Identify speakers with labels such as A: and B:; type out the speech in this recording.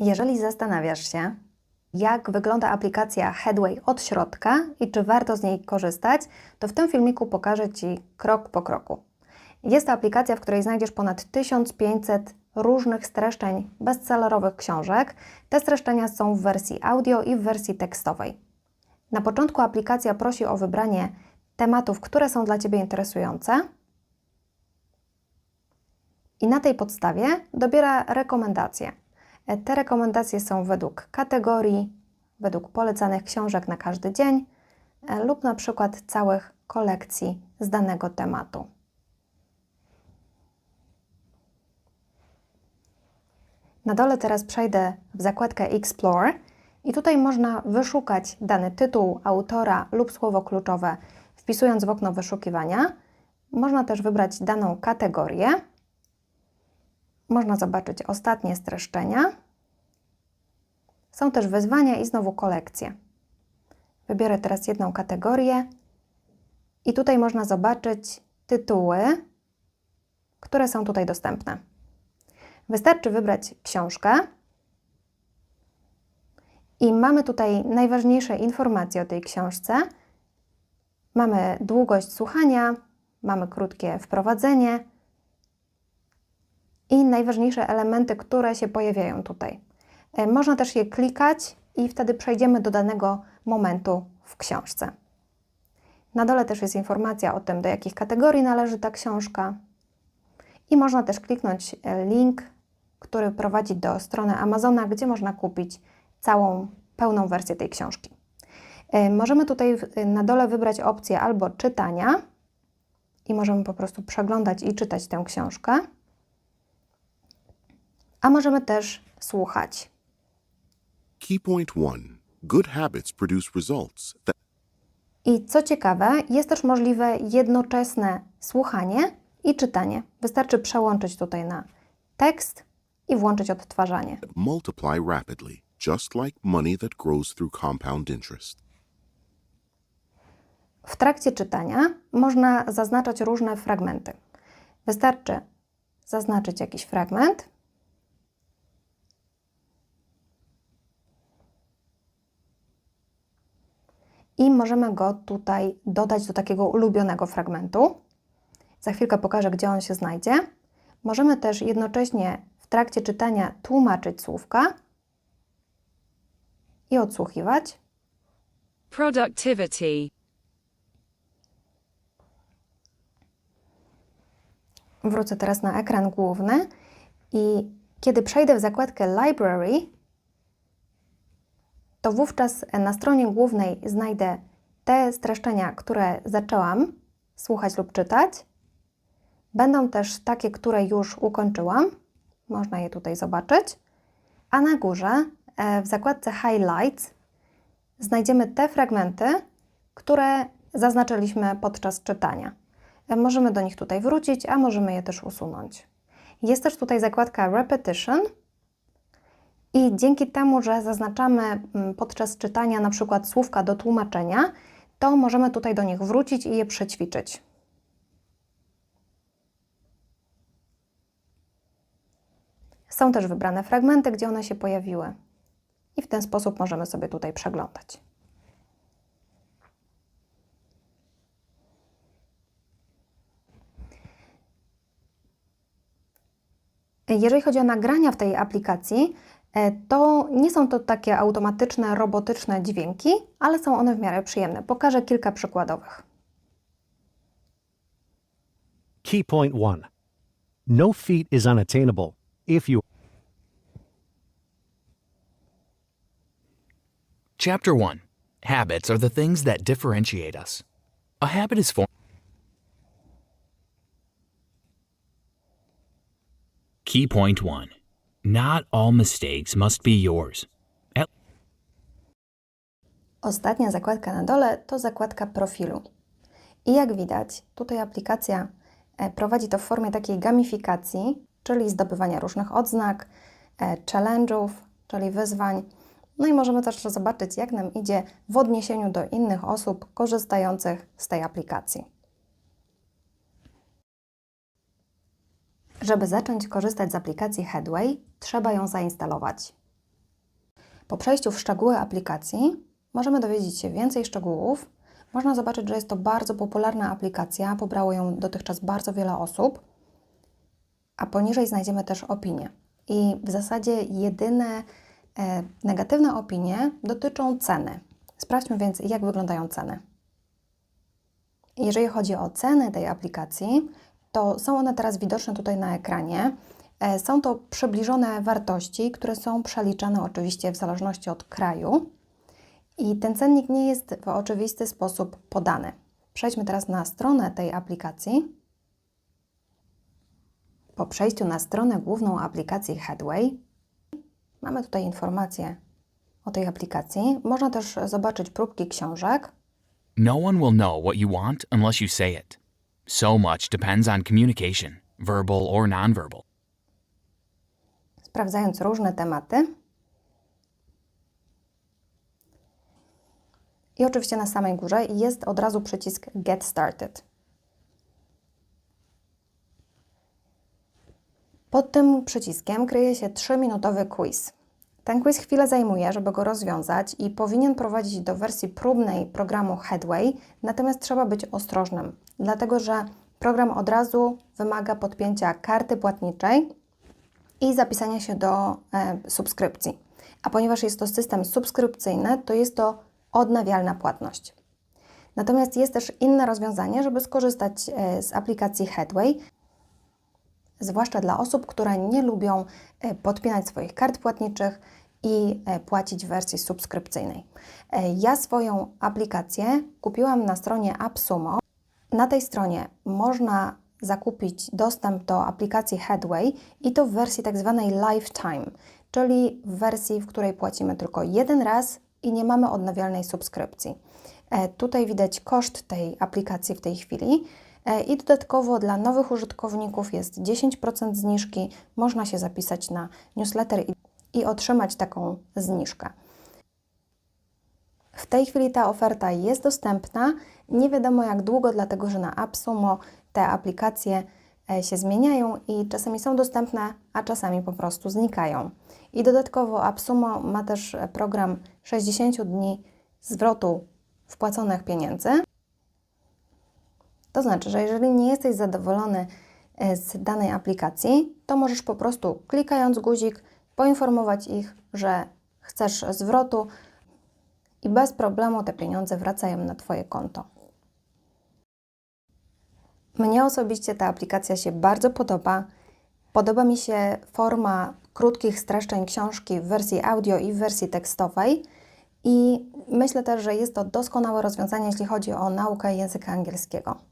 A: Jeżeli zastanawiasz się, jak wygląda aplikacja Headway od środka i czy warto z niej korzystać, to w tym filmiku pokażę Ci krok po kroku. Jest to aplikacja, w której znajdziesz ponad 1500 różnych streszczeń bestsellerowych książek. Te streszczenia są w wersji audio i w wersji tekstowej. Na początku aplikacja prosi o wybranie tematów, które są dla Ciebie interesujące. I na tej podstawie dobiera rekomendacje. Te rekomendacje są według kategorii, według polecanych książek na każdy dzień e, lub na przykład całych kolekcji z danego tematu. Na dole teraz przejdę w zakładkę Explore i tutaj można wyszukać dany tytuł, autora lub słowo kluczowe, wpisując w okno wyszukiwania. Można też wybrać daną kategorię. Można zobaczyć ostatnie streszczenia. Są też wyzwania i znowu kolekcje. Wybiorę teraz jedną kategorię i tutaj można zobaczyć tytuły, które są tutaj dostępne. Wystarczy wybrać książkę i mamy tutaj najważniejsze informacje o tej książce. Mamy długość słuchania, mamy krótkie wprowadzenie i najważniejsze elementy, które się pojawiają tutaj. E, Można też je klikać i wtedy przejdziemy do danego momentu w książce. Na dole też jest informacja o tym, do jakich kategorii należy ta książka. I można też kliknąć e, link, który prowadzi do strony Amazona, gdzie można kupić całą pełną wersję tej książki. E, Możemy tutaj na dole wybrać opcję albo czytania i możemy po prostu przeglądać i czytać tę książkę, a możemy też słuchać.
B: Key point one Good habits produce results that
A: I co ciekawe, jest też możliwe jednoczesne słuchanie i czytanie. Wystarczy przełączyć tutaj na tekst i włączyć odtwarzanie.
B: multiply rapidly, just like money that grows through compound interest.
A: W trakcie czytania można zaznaczać różne fragmenty. Wystarczy zaznaczyć jakiś fragment i możemy go tutaj dodać do takiego ulubionego fragmentu. Za chwilkę pokażę, gdzie on się znajdzie. Możemy też jednocześnie w trakcie czytania tłumaczyć słówka i odsłuchiwać.
C: productivity,
A: Wrócę teraz na ekran główny i kiedy przejdę w zakładkę Library, to wówczas na stronie głównej znajdę te streszczenia, które zaczęłam słuchać lub czytać. Będą też takie, które już ukończyłam. Można je tutaj zobaczyć. A na górze e, w zakładce Highlights znajdziemy te fragmenty, które zaznaczyliśmy podczas czytania. E, Możemy do nich tutaj wrócić, a możemy je też usunąć. Jest też tutaj zakładka Repetition i dzięki temu, że zaznaczamy mm, podczas czytania na przykład słówka do tłumaczenia, to możemy tutaj do nich wrócić i je przećwiczyć. Są też wybrane fragmenty, gdzie one się pojawiły. I w ten sposób możemy sobie tutaj przeglądać. Jeżeli chodzi o nagrania w tej aplikacji, to nie są to takie automatyczne, robotyczne dźwięki, ale są one w miarę przyjemne. Pokażę kilka przykładowych.
D: Key point one No feat is unattainable if you
E: Chapter 1 Habits are the things that differentiate us. A habit is formed. Key point 1 Not all mistakes must be yours. At
A: Ostatnia zakładka na dole to zakładka profilu. I jak widać, tutaj aplikacja e, prowadzi to w formie takiej gamifikacji, czyli zdobywania różnych odznak, e, challenge'ów, czyli wyzwań. No i możemy też zobaczyć, jak nam idzie w odniesieniu do innych osób korzystających z tej aplikacji. Żeby zacząć korzystać z aplikacji Headway, trzeba ją zainstalować. Po przejściu w szczegóły aplikacji możemy dowiedzieć się więcej szczegółów. Można zobaczyć, że jest to bardzo popularna aplikacja, pobrało ją dotychczas bardzo wiele osób, a poniżej znajdziemy też opinie. I w zasadzie jedyne e, negatywne opinie dotyczą ceny. Sprawdźmy więc, jak wyglądają ceny. Jeżeli chodzi o ceny tej aplikacji, to są one teraz widoczne tutaj na ekranie. E, Są to przybliżone wartości, które są przeliczane oczywiście w zależności od kraju. I ten cennik nie jest w oczywisty sposób podany. Przejdźmy teraz na stronę tej aplikacji. Po przejściu na stronę główną aplikacji Headway mamy tutaj informacje o tej aplikacji. Można też zobaczyć próbki książek.
E: No one will know what you want unless you say it. So much depends on communication, verbal or nonverbal.
A: sprawdzając różne tematy. I oczywiście na samej górze jest od razu przycisk Get Started. Pod tym przyciskiem kryje się 3-minutowy quiz. Ten quiz chwilę zajmuje, żeby go rozwiązać i powinien prowadzić do wersji próbnej programu Headway, natomiast trzeba być ostrożnym, dlatego że program od razu wymaga podpięcia karty płatniczej i zapisania się do e, subskrypcji. A ponieważ jest to system subskrypcyjny, to jest to odnawialna płatność. Natomiast jest też inne rozwiązanie, żeby skorzystać e, z aplikacji Headway, zwłaszcza dla osób, które nie lubią e, podpinać swoich kart płatniczych i e, płacić w wersji subskrypcyjnej. E, Ja swoją aplikację kupiłam na stronie AppSumo. Na tej stronie można zakupić dostęp do aplikacji Headway i to w wersji tak zwanej lifetime, czyli w wersji, w której płacimy tylko jeden raz i nie mamy odnawialnej subskrypcji. Tutaj widać koszt tej aplikacji w tej chwili. E, I dodatkowo dla nowych użytkowników jest 10% zniżki. Można się zapisać na newsletter i, otrzymać taką zniżkę. W tej chwili ta oferta jest dostępna. Nie wiadomo jak długo, dlatego że na AppSumo te aplikacje e, się zmieniają i czasami są dostępne, a czasami po prostu znikają. I dodatkowo AppSumo ma też program 60 dni zwrotu wpłaconych pieniędzy. To znaczy, że jeżeli nie jesteś zadowolony e, z danej aplikacji, to możesz po prostu klikając guzik poinformować ich, że chcesz zwrotu i bez problemu te pieniądze wracają na Twoje konto. Mnie osobiście ta aplikacja się bardzo podoba. Podoba mi się forma krótkich streszczeń książki w wersji audio i w wersji tekstowej. I myślę też, że jest to doskonałe rozwiązanie, jeśli chodzi o naukę języka angielskiego.